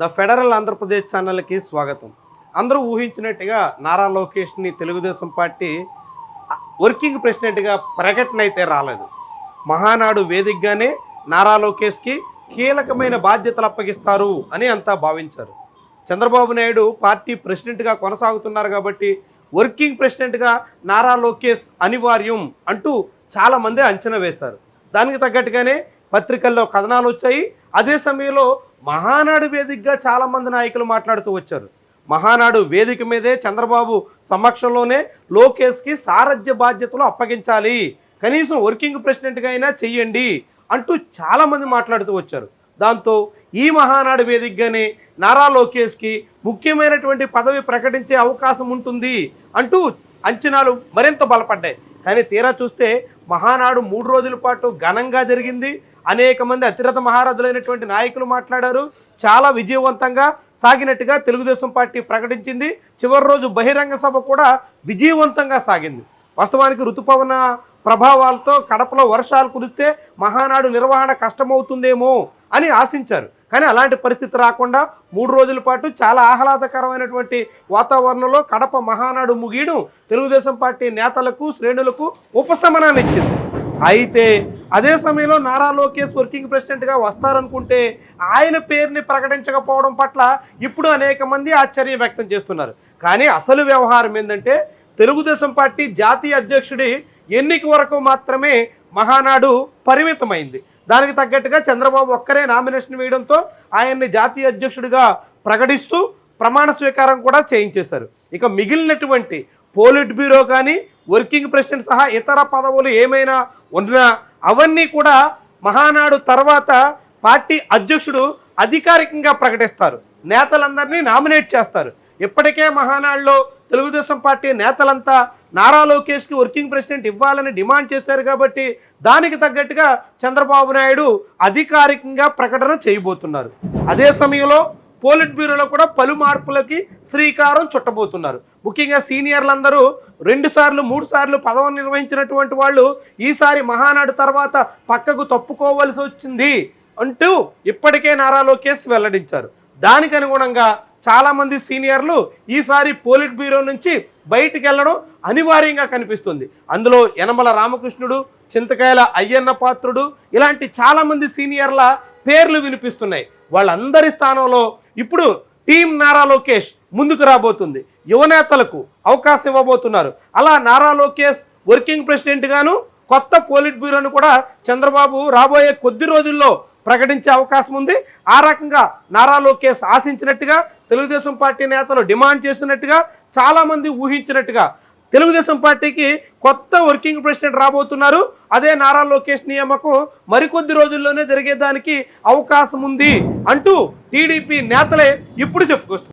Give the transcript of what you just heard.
The federal Andhra Pradesh ఛానల్కి స్వాగతం. అందరూ ఊహించినట్టుగా నారా లోకేష్ని తెలుగుదేశం పార్టీ వర్కింగ్ ప్రెసిడెంట్గా ప్రకటన అయితే రాలేదు. మహానాడు వేదికగానే నారా లోకేష్కి కీలకమైన బాధ్యతలు అప్పగిస్తారు అని అంతా భావించారు. చంద్రబాబు నాయుడు పార్టీ ప్రెసిడెంట్గా కొనసాగుతున్నారు కాబట్టి వర్కింగ్ ప్రెసిడెంట్గా నారా లోకేష్ అనివార్యం అంటూ చాలామంది అంచనా వేశారు. దానికి తగ్గట్టుగానే పత్రికల్లో కథనాలు వచ్చాయి. అదే సమయంలో మహానాడు వేదికగా చాలామంది నాయకులు మాట్లాడుతూ వచ్చారు. మహానాడు వేదిక మీదే చంద్రబాబు సమక్షంలోనే లోకేష్కి సారథ్య బాధ్యతలు అప్పగించాలి. కనీసం వర్కింగ్ ప్రెసిడెంట్గా అయినా చెయ్యండి అంటూ చాలామంది మాట్లాడుతూ వచ్చారు. దాంతో ఈ మహానాడు వేదికగానే నారా లోకేష్కి ముఖ్యమైనటువంటి పదవి ప్రకటించే అవకాశం ఉంటుంది అంటూ అంచనాలు మరింత బలపడ్డాయి. కానీ తీరా చూస్తే మహానాడు మూడు రోజుల పాటు ఘనంగా జరిగింది. అనేక మంది అతిరథ మహారాజులైనటువంటి నాయకులు మాట్లాడారు. చాలా విజయవంతంగా సాగినట్టుగా తెలుగుదేశం పార్టీ ప్రకటించింది. చివరి రోజు బహిరంగ సభ కూడా విజయవంతంగా సాగింది. వాస్తవానికి ఋతుపవన ప్రభావాలతో కడపలో వర్షాలు కురిస్తే మహానాడు నిర్వహణ కష్టమవుతుందేమో అని ఆశించారు. కానీ అలాంటి పరిస్థితి రాకుండా మూడు రోజుల పాటు చాలా ఆహ్లాదకరమైనటువంటి వాతావరణంలో కడప మహానాడు ముగియడం తెలుగుదేశం పార్టీ నేతలకు శ్రేణులకు ఉపశమనాన్ని ఇచ్చింది అయితే అదే సమయంలో నారా లోకేష్ వర్కింగ్ ప్రెసిడెంట్గా వస్తారనుకుంటే ఆయన పేరుని ప్రకటించకపోవడం పట్ల ఇప్పుడు అనేక మంది ఆశ్చర్యం వ్యక్తం చేస్తున్నారు. కానీ అసలు వ్యవహారం ఏంటంటే తెలుగుదేశం పార్టీ జాతీయ అధ్యక్షుడి ఎన్నిక వరకు మాత్రమే మహానాడు పరిమితమైంది. దానికి తగ్గట్టుగా చంద్రబాబు ఒక్కరే నామినేషన్ వేయడంతో ఆయన్ని జాతీయ అధ్యక్షుడిగా ప్రకటిస్తూ ప్రమాణ స్వీకారం కూడా చేయించేశారు. ఇక మిగిలినటువంటి పోలిట్ బ్యూరో కానీ వర్కింగ్ ప్రెసిడెంట్ సహా ఇతర పదవులు ఏమైనా ఉన్నా అవన్నీ కూడా మహానాడు తర్వాత పార్టీ అధ్యక్షుడు అధికారికంగా ప్రకటిస్తారు. నేతలందరినీ నామినేట్ చేస్తారు. ఇప్పటికే మహానాడులో తెలుగుదేశం పార్టీ నేతలంతా నారా లోకేష్కి వర్కింగ్ ప్రెసిడెంట్ ఇవ్వాలని డిమాండ్ చేశారు కాబట్టి దానికి తగ్గట్టుగా చంద్రబాబు నాయుడు అధికారికంగా ప్రకటన చేయబోతున్నారు. అదే సమయంలో పోలిట్ బ్యూరోలో కూడా పలు మార్పులకి శ్రీకారం చుట్టబోతున్నారు. ముఖ్యంగా సీనియర్లందరూ రెండు సార్లు మూడు సార్లు పదవి నిర్వహించినటువంటి వాళ్ళు ఈసారి మహానాడు తర్వాత పక్కకు తప్పుకోవలసి వచ్చింది అంటూ ఇప్పటికే నారా లోకేష్ వెల్లడించారు. దానికి అనుగుణంగా చాలామంది సీనియర్లు ఈసారి పోలిట్ బ్యూరో నుంచి బయటికి వెళ్ళడం అనివార్యంగా కనిపిస్తుంది. అందులో యనమల రామకృష్ణుడు చింతకాయల అయ్యన్న పాత్రుడు ఇలాంటి చాలామంది సీనియర్ల పేర్లు వినిపిస్తున్నాయి. వాళ్ళందరి స్థానంలో ఇప్పుడు టీం నారా లోకేష్ ముందుకు రాబోతుంది. యువనేతలకు అవకాశం ఇవ్వబోతున్నారు. అలా నారా లోకేష్ వర్కింగ్ ప్రెసిడెంట్ గాను కొత్త పోలిట్ బ్యూరోను కూడా చంద్రబాబు రాబోయే కొద్ది రోజుల్లో ప్రకటించే అవకాశం ఉంది. ఆ రకంగా నారా లోకేష్ ఆశించినట్టుగా తెలుగుదేశం పార్టీ నేతలు డిమాండ్ చేసినట్టుగా చాలామంది ఊహించినట్టుగా తెలుగుదేశం పార్టీకి కొత్త వర్కింగ్ ప్రెసిడెంట్ రాబోతున్నారు. అదే నారా లోకేష్ నియామకం మరికొద్ది రోజుల్లోనే జరిగేదానికి అవకాశం ఉంది అంటూ టీడీపీ నేతలే ఇప్పుడు చెప్పుకొస్తున్నారు.